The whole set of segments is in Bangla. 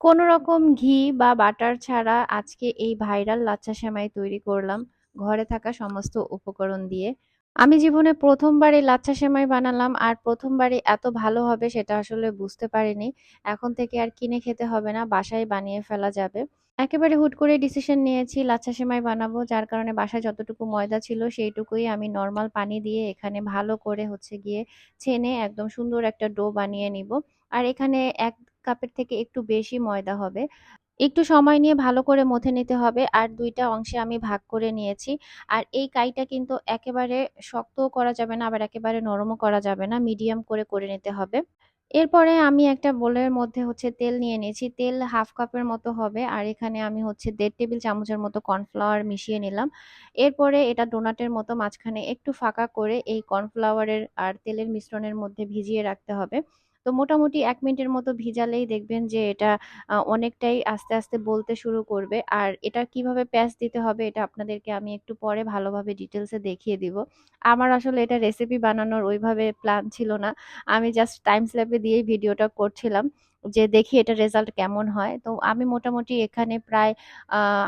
কোনো রকম ঘি বা বাটার ছাড়া আজকে এই ভাইরাল লাচ্ছা সেমাই তৈরি করলাম ঘরে থাকা সমস্ত উপকরণ দিয়ে। আমি জীবনে ১ম বার এই লাচ্ছা সেমাই বানালাম আর ১ম বারই এত ভালো হবে সেটা আসলে বুঝতে পারিনি। এখন থেকে আর কিনে খেতে হবে না, বাসায় বানিয়ে ফেলা যাবে। একেবারে হুট করে ডিসিশন নিয়েছি লাচ্ছা সেমাই বানাবো। যার কারণে বাসায় যতটুকু ময়দা ছিল সেইটুকুই আমি নর্মাল পানি দিয়ে এখানে ভালো করে হচ্ছে গিয়ে ছেনে একদম সুন্দর একটা ডো বানিয়ে নিব। আর এখানে ১ কাপের থেকে একটু বেশি ময়দা হবে। একটু সময় নিয়ে ভালো করে মথে নিতে হবে আর দুইটা অংশে আমি ভাগ করে নিয়েছি। আর এই কাইটা কিন্তু একেবারে শক্তও করা যাবে না আবার একেবারে নরমও করা যাবে না। মিডিয়াম করে, করে নিতে হবে। এরপরে আমি একটা বোলের মধ্যে হচ্ছে তেল নিয়ে নিয়েছি। তেল ১/২ কাপের মতো হবে। আর এখানে আমি হচ্ছে দেড় টেবিল চামচের মতো কর্নফ্লাওয়ার মিশিয়ে নিলাম। এরপরে এটা ডোনাটের মতো মাঝখানে একটু ফাঁকা করে এই কর্নফ্লাওয়ারের আর তেলের মিশ্রণের মধ্যে ভিজিয়ে রাখতে হবে। তো মোটামুটি এক মিনিটের মতো ভিজালেই দেখবেন যে এটা অনেকটাই আস্তে, আস্তে বলতে শুরু করবে। আর এটা কীভাবে প্যাঁচ দিতে হবে এটা আপনাদেরকে আমি একটু পরে ভালোভাবে ডিটেলসে দেখিয়ে দিব। আমার আসলে এটা রেসিপি বানানোর ওইভাবে প্ল্যান ছিল না। আমি জাস্ট টাইম স্ল্যাপে দিয়েই ভিডিওটা করছিলাম। যে দেখি এটা রেজাল্ট কেমন হয়। তো আমি মোটামুটি এখানে প্রায়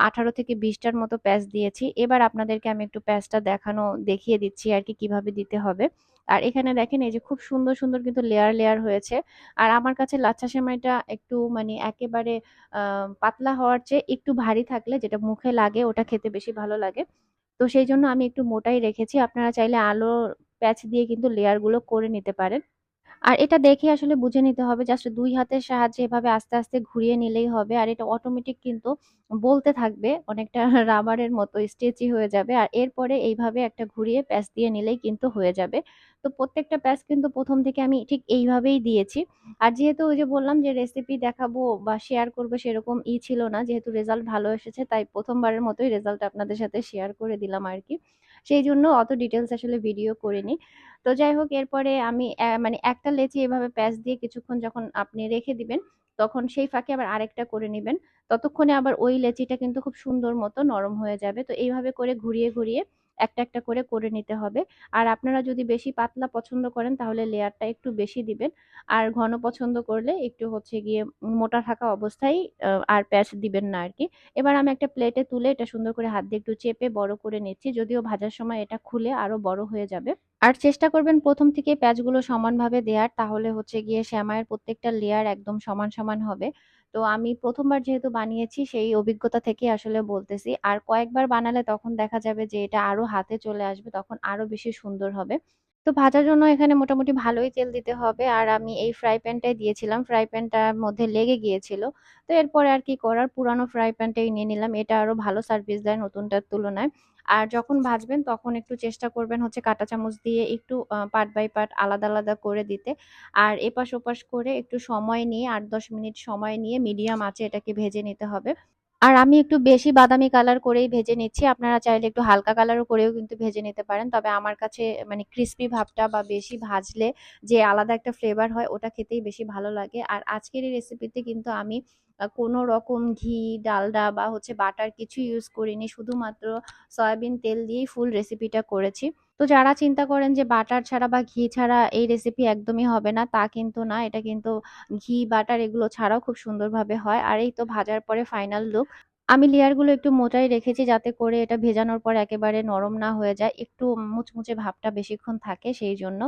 আঠারো থেকে বিশটার মতো প্যাঁচ দিয়েছি। এবার আপনাদেরকে আমি একটু প্যাঁচটা দেখানো দেখিয়ে দিচ্ছি আর কি কীভাবে দিতে হবে। আর এখানে দেখেন এই যে খুব সুন্দর, সুন্দর কিন্তু লেয়ার, লেয়ার হয়েছে। আর আমার কাছে লাচ্ছা সেমাইটা একটু মানে একেবারে পাতলা হওয়ার চেয়ে একটু ভারী থাকলে যেটা মুখে লাগে ওটা খেতে বেশি ভালো লাগে। তো সেই জন্য আমি একটু মোটাই রেখেছি। আপনারা চাইলে আলো প্যাচ দিয়ে কিন্তু লেয়ারগুলো করে নিতে পারেন। আর এটা দেখে আসলে বুঝে নিতে হবে জাস্ট দুই হাতের সাহায্যে এভাবে আস্তে, আস্তে ঘুরিয়ে নিলেই হবে। আর এটা অটোমেটিক কিন্তু বলতে থাকবে। অনেকটা রাবারের মতো স্ট্রেচি হয়ে যাবে। আর এরপরে এইভাবে একটা ঘুরিয়ে প্যাঁচ দিয়ে নিলেই কিন্তু হয়ে যাবে। তো প্রত্যেকটা প্যাঁচ কিন্তু প্রথম থেকে আমি ঠিক এইভাবেই দিয়েছি। আর যেহেতু ওই যে বললাম যে রেসিপি দেখাবো বা শেয়ার করব সেরকম ই ছিল না। যেহেতু রেজাল্ট ভালো এসেছে তাই প্রথমবারের মতোই রেজাল্ট আপনাদের সাথে শেয়ার করে দিলাম আরকি। সেইজন্য অত ডিটেলস আসলে ভিডিও করিনি। তো যাই হোক এরপরে আমি মানে একটা লেচি এভাবে প্যাচ দিয়ে কিছুক্ষণ যখন আপনি রেখে দিবেন, তখন সেই ফাঁকে আবার আরেকটা করে নেবেন ততক্ষণে আবার ওই লেচিটা কিন্তু খুব সুন্দর মতো নরম হয়ে যাবে। তো এইভাবে করে ঘুরিয়ে, ঘুরিয়ে একটা, একটা করে, করে নিতে হবে। আর আপনারা যদি বেশি পাতলা পছন্দ করেন তাহলে লেয়ারটা একটু বেশি দিবেন। আর ঘন পছন্দ করলে একটু হচ্ছে গিয়ে মোটা থাকা অবস্থায় আর প্যাঁচ দিবেন না আর কি এবার আমি একটা প্লেটে তুলে এটা সুন্দর করে হাত দিয়ে একটু চেপে বড় করে নিচ্ছি। যদিও ভাজার সময় এটা খুলে আরও বড় হয়ে যাবে। আর চেষ্টা করবেন ১ম থেকেই প্যাঁচগুলো সমানভাবে দেওয়ার তাহলে হচ্ছে গিয়ে শ্যামায়ের প্রত্যেকটা লেয়ার একদম সমান, সমান হবে। তো আমি প্রথমবার যেহেতু বানিয়েছি, সেই অভিজ্ঞতা থেকে আসলে বলতেছি। আর কয়েকবার বানালে তখন দেখা যাবে যে এটা আরও হাতে চলে আসবে। তখন আরও বেশি সুন্দর হবে। তো ভাজার জন্য এখানে মোটামুটি ভালোই তেল দিতে হবে। আর আমি এই ফ্রাই প্যানটাই দিয়েছিলাম। ফ্রাই প্যানটার মধ্যে লেগে গিয়েছিল। তো এরপরে আর কি করার পুরানো ফ্রাই প্যানটাই নিয়ে নিলাম। এটা আরও ভালো সার্ভিস দেয় নতুনটার তুলনায়। আর যখন ভাজবেন তখন একটু চেষ্টা করবেন হচ্ছে কাঁটা চামচ দিয়ে একটু পার্ট বাই পার্ট আলাদা, আলাদা করে দিতে। আর এপাশ-ওপাশ করে একটু সময় নিয়ে আট দশ মিনিট সময় নিয়ে মিডিয়াম আঁচে এটাকে ভেজে নিতে হবে। আর আমি একটু বেশি বাদামি কালার করেই ভেজে নিচ্ছি। আপনারা চাইলে একটু হালকা কালারও করেও কিন্তু ভেজে নিতে পারেন। তবে আমার কাছে মানে ক্রিস্পি ভাবটা বা বেশি ভাজলে যে আলাদা একটা ফ্লেভার হয় ওটা খেতেই বেশি ভালো লাগে। আর আজকের এই রেসিপিতে কিন্তু আমি কোনো রকম ঘি, ডালডা বা হচ্ছে বাটার কিছু ইউজ করিনি। শুধুমাত্র সয়াবিন তেল দিয়েই ফুল রেসিপিটা করেছি। তো যারা চিন্তা করেন যে বাটার ছাড়া বা ঘি ছাড়া এই রেসিপি একদমই হবে না, তা কিন্তু না। এটা কিন্তু ঘি, বাটার এগুলো ছাড়াও খুব সুন্দরভাবে হয়। আর এই তো ভাজার পরে ফাইনাল লুক। আমি লেয়ারগুলো একটু মোটাই রেখেছি যাতে করে এটা ভেজানোর পর একেবারে নরম না হয়ে যায়। একটু মুচমুচে ভাবটা বেশিক্ষণ থাকে সেই জন্য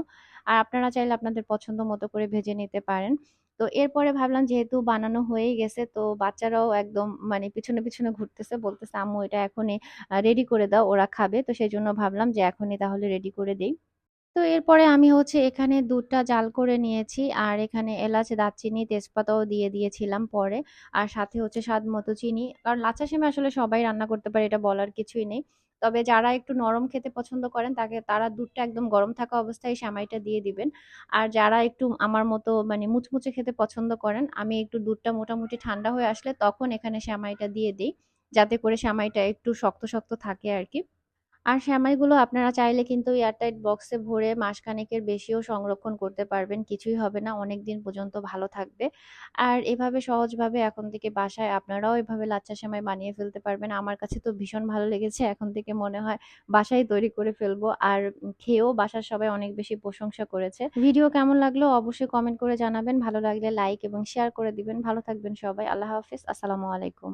আর আপনারা চাইলে আপনাদের পছন্দ মতো করে ভেজে নিতে পারেন। তো এরপরে ভাবলাম যেহেতু বানানো হয়েই গেছে তো বাচ্চারাও একদম মানে পিছনে, পিছনে ঘুরতেছে বলতেছে, "আম্মু এটা এখনই রেডি করে দাও ওরা খাবে।" তো সেই জন্য ভাবলাম যে এখনই তাহলে রেডি করে দিই তো এরপরে আমি হচ্ছে এখানে দুধটা জাল করে নিয়েছি। আর এখানে এলাচ, দারচিনি, তেজপাতাও দিয়ে দিয়েছিলাম পরে। আর সাথে হচ্ছে স্বাদ মতো চিনি। কারণ লাচ্ছা সেমাই আসলে সবাই রান্না করতে পারে এটা বলার কিছুই নেই। তবে যারা একটু নরম খেতে পছন্দ করেন তাকে তারা দুধটা একদম গরম থাকা অবস্থায় সেমাইটা দিয়ে দিবেন। আর যারা একটু আমার মতো মানে মুচমুচে খেতে পছন্দ করেন, আমি একটু দুধটা মোটামুটি ঠান্ডা হয়ে আসলে তখন এখানে সেমাইটা দিয়ে দিই যাতে করে সেমাইটা একটু শক্ত, শক্ত থাকে আরকি। আর সেমাইগুলো আপনারা চাইলে কিন্তু এয়ারটাইট বক্সে ভরে মাসখানেকের বেশিও সংরক্ষণ করতে পারবেন, কিছুই হবে না। অনেক দিন পর্যন্ত ভালো থাকবে। আর এভাবে সহজভাবে এখন থেকে বাসায় আপনারাও এভাবে লাচ্ছা সেমাই বানিয়ে ফেলতে পারবেন। আমার কাছে তো ভীষণ ভালো লেগেছে, এখন থেকে মনে হয় বাসায় তৈরি করে ফেলব। আর খেয়েও বাসার সবাই অনেক বেশি প্রশংসা করেছে। ভিডিও কেমন লাগল অবশ্যই কমেন্ট করে জানাবেন। ভালো লাগলে লাইক এবং শেয়ার করে দিবেন। ভালো থাকবেন সবাই। আল্লাহ হাফিজ। আসসালামু আলাইকুম।